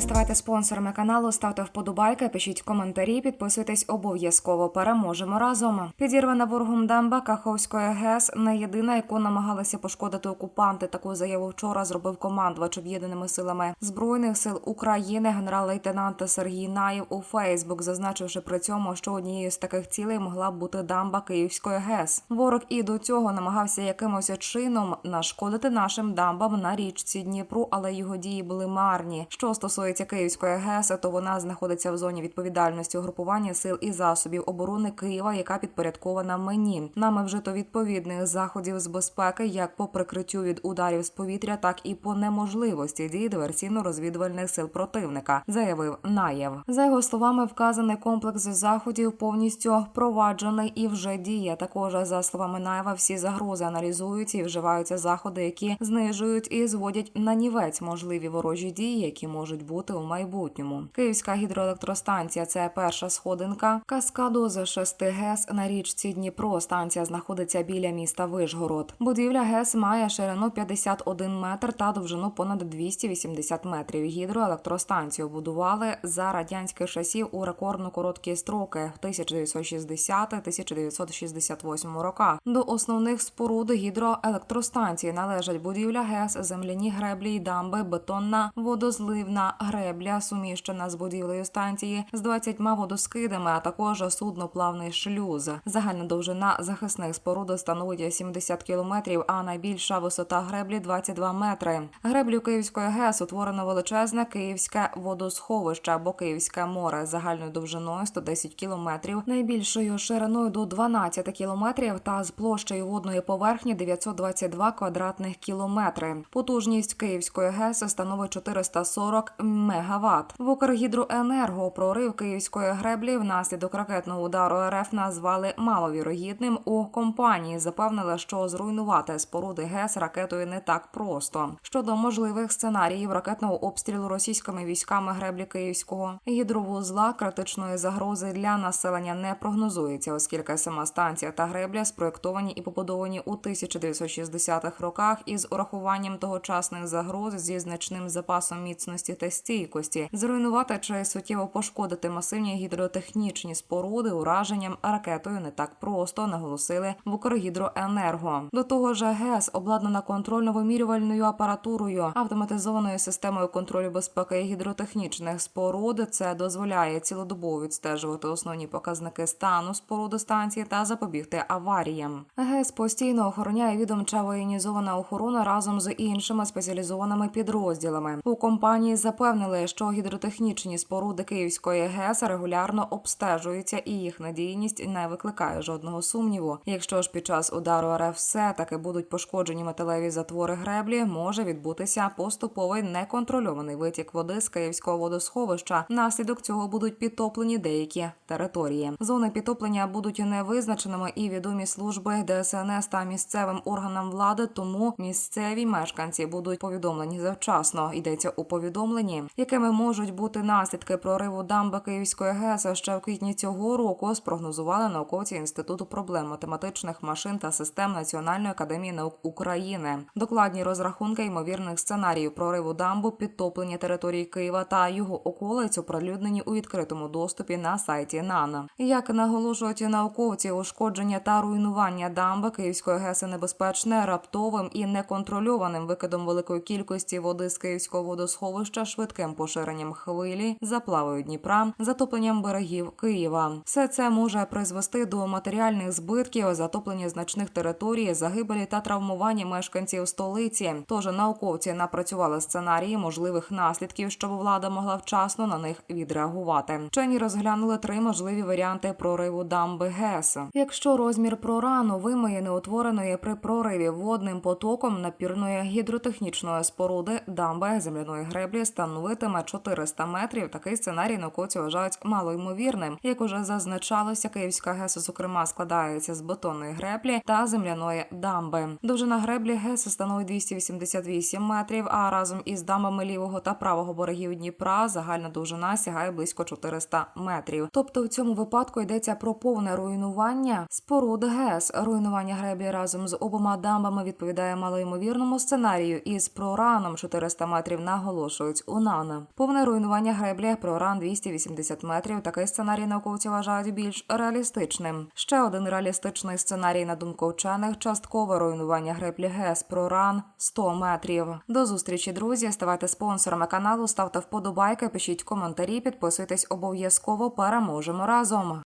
Друзі, ставайте спонсорами каналу, ставте вподобайки, пишіть коментарі, підписуйтесь обов'язково. Переможемо разом. Підірвана ворогом дамба Каховської ГЕС не єдина, яку намагалися пошкодити окупанти. Таку заяву вчора зробив командувач об'єднаними силами збройних сил України, генерал-лейтенант Сергій Наєв у Фейсбук, зазначивши при цьому, що однією з таких цілей могла б бути дамба Київської ГЕС. Ворог і до цього намагався якимось чином нашкодити нашим дамбам на річці Дніпру, але його дії були марні. Що стосується Київської ГЕС, то вона знаходиться в зоні відповідальності угрупування сил і засобів оборони Києва, яка підпорядкована мені. Нами вжито відповідних заходів з безпеки, як по прикриттю від ударів з повітря, так і по неможливості дій диверсійно-розвідувальних сил противника, заявив Наєв. За його словами, вказаний комплекс заходів повністю впроваджений і вже діє. Також за словами Наєва, всі загрози аналізуються і вживаються заходи, які знижують і зводять на нівець можливі ворожі дії, які можуть бути у майбутньому. Київська гідроелектростанція це перша сходинка каскаду з шести ГЕС на річці Дніпро. Станція знаходиться біля міста Вишгород. Будівля ГЕС має ширину 51 метр та довжину понад 280 метрів. Гідроелектростанцію будували за радянських часів у рекордно короткі строки в 1960-1968 роках. До основних споруд гідроелектростанції належать будівля ГЕС, земляні греблі й дамби, бетонна водозливна гребля, суміщена з будівлею станції з 20 водоскидами, а також судноплавний шлюз. Загальна довжина захисних споруд становить 70 кілометрів, а найбільша висота греблі 22 метри. Греблю Київської ГЕС утворено величезне Київське водосховище або Київське море загальною довжиною 110 кілометрів, найбільшою шириною до 12 кілометрів та з площею водної поверхні 922 квадратних кілометри. Потужність Київської ГЕС становить 440 мегаватт. В Укргідроенерго прорив Київської греблі внаслідок ракетного удару РФ назвали маловірогідним. У компанії запевнили, що зруйнувати споруди ГЕС ракетою не так просто. Щодо можливих сценаріїв ракетного обстрілу російськими військами греблі Київського гідровузла критичної загрози для населення не прогнозується, оскільки сама станція та гребля спроектовані і побудовані у 1960-х роках із урахуванням тогочасних загроз зі значним запасом міцності та стійкості, зруйнувати чи суттєво пошкодити масивні гідротехнічні споруди ураженням ракетою не так просто, наголосили в Укргідроенерго. До того ж, ГЕС обладнана контрольно-вимірювальною апаратурою, автоматизованою системою контролю безпеки гідротехнічних споруд. Це дозволяє цілодобово відстежувати основні показники стану споруди станції та запобігти аваріям. ГЕС постійно охороняє відомча воєнізована охорона разом з іншими спеціалізованими підрозділами. У компанії запевнили, що гідротехнічні споруди Київської ГЕС регулярно обстежуються, і їх надійність не викликає жодного сумніву. Якщо ж під час удару РФ все таки будуть пошкоджені металеві затвори греблі, може відбутися поступовий неконтрольований витік води з Київського водосховища. Внаслідок цього будуть підтоплені деякі території. Зони підтоплення будуть невизначеними і відомі служби ДСНС та місцевим органам влади. Тому місцеві мешканці будуть повідомлені завчасно. Йдеться у повідомленні, якими можуть бути наслідки прориву дамби Київської ГЕС. Ще в квітні цього року спрогнозували науковці інституту проблем математичних машин та систем Національної академії наук України. Докладні розрахунки ймовірних сценаріїв прориву дамбу, підтоплення території Києва та його околиць оприлюднені у відкритому доступі на сайті НАНА. Як наголошують науковці, ушкодження та руйнування дамби Київської ГЕС небезпечне раптовим і неконтрольованим викидом великої кількості води з Київського водосховища, швидким поширенням хвилі, заплавою Дніпра, затопленням берегів Києва. Все це може призвести до матеріальних збитків, затоплення значних територій, загибелі та травмування мешканців столиці. Тож науковці напрацювали сценарії можливих наслідків, щоб влада могла вчасно на них відреагувати. Вчені розглянули три можливі варіанти прориву дамби ГЕС. Якщо розмір прорану вимиє неутвореної при прориві водним потоком напірної гідротехнічної споруди дамби земляної греблі становитиме 400 метрів. Такий сценарій науковці вважають малоймовірним. Як уже зазначалося, Київська ГЕС, зокрема, складається з бетонної греблі та земляної дамби. Довжина греблі ГЕС становить 288 метрів. А разом із дамбами лівого та правого берегів Дніпра загальна довжина сягає близько 400 метрів. Тобто в цьому випадку йдеться про повне руйнування споруд ГЕС. Руйнування греблі разом з обома дамбами відповідає малоймовірному сценарію із прораном 400 метрів наголошують у Нана. Повне руйнування греблі проран 280 метрів. Такий сценарій науковці вважають більш реалістичним. Ще один реалістичний сценарій, на думку вчених, часткове руйнування греблі ГЕС проран 100 метрів. До зустрічі, друзі. Ставайте спонсорами каналу, ставте вподобайки, пишіть коментарі, підписуйтесь обов'язково. Переможемо разом.